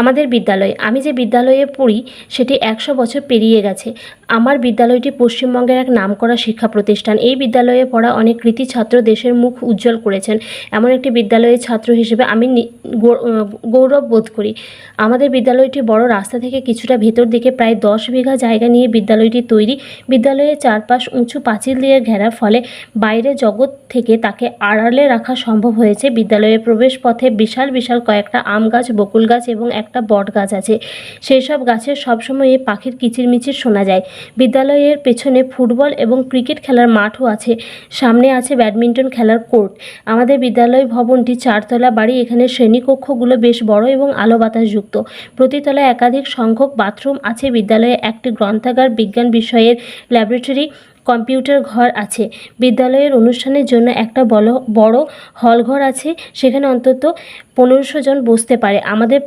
আমাদের বিদ্যালয়। আমি যে বিদ্যালয়ে পড়ি, সেটি একশো বছর পেরিয়ে গেছে। আমার বিদ্যালয়টি পশ্চিমবঙ্গের এক নামকরা শিক্ষা প্রতিষ্ঠান। এই বিদ্যালয়ে পড়া অনেক কৃতি ছাত্র দেশের মুখ উজ্জ্বল করেছেন। এমন একটি বিদ্যালয়ের ছাত্র হিসেবে আমি গৌরব বোধ করি। আমাদের বিদ্যালয়টি বড় রাস্তা থেকে কিছুটা ভেতর দিকে প্রায় দশ বিঘা জায়গা নিয়ে বিদ্যালয়টি তৈরি। বিদ্যালয়ের চারপাশ উঁচু পাঁচিল দিয়ে ঘেরা, ফলে বাইরের জগৎ থেকে তাকে আড়ালে রাখা সম্ভব হয়েছে। বিদ্যালয়ের প্রবেশ পথে বিশাল বিশাল কয়েকটা আম গাছ, বকুল গাছ এবং একটা বট গাছ আছে। সেই সব গাছের সবসময় পাখির কিচিরমিচির শোনা যায়। বিদ্যালয়ের পেছনে ফুটবল এবং ক্রিকেট খেলার মাঠও আছে। সামনে আছে ব্যাডমিন্টন খেলার কোর্ট। আমাদের বিদ্যালয় ভবনটি চারতলা বাড়ি। এখানে শ্রেণীকক্ষগুলো বেশ বড় এবং আলো বাতাসযুক্ত প্রতিতলায় একাধিক সংখ্যক বাথরুম আছে। বিদ্যালয়ে একটি গ্রন্থাগার, বিজ্ঞান বিষয়ের ল্যাবরেটরি, কম্পিউটার ঘর আছে। বিদ্যালয়ের অনুষ্ঠানের জন্য একটা বড় বড় হল ঘর আছে। সেখানে অন্তত পনেরোশো জন বসতে পারে। আমাদের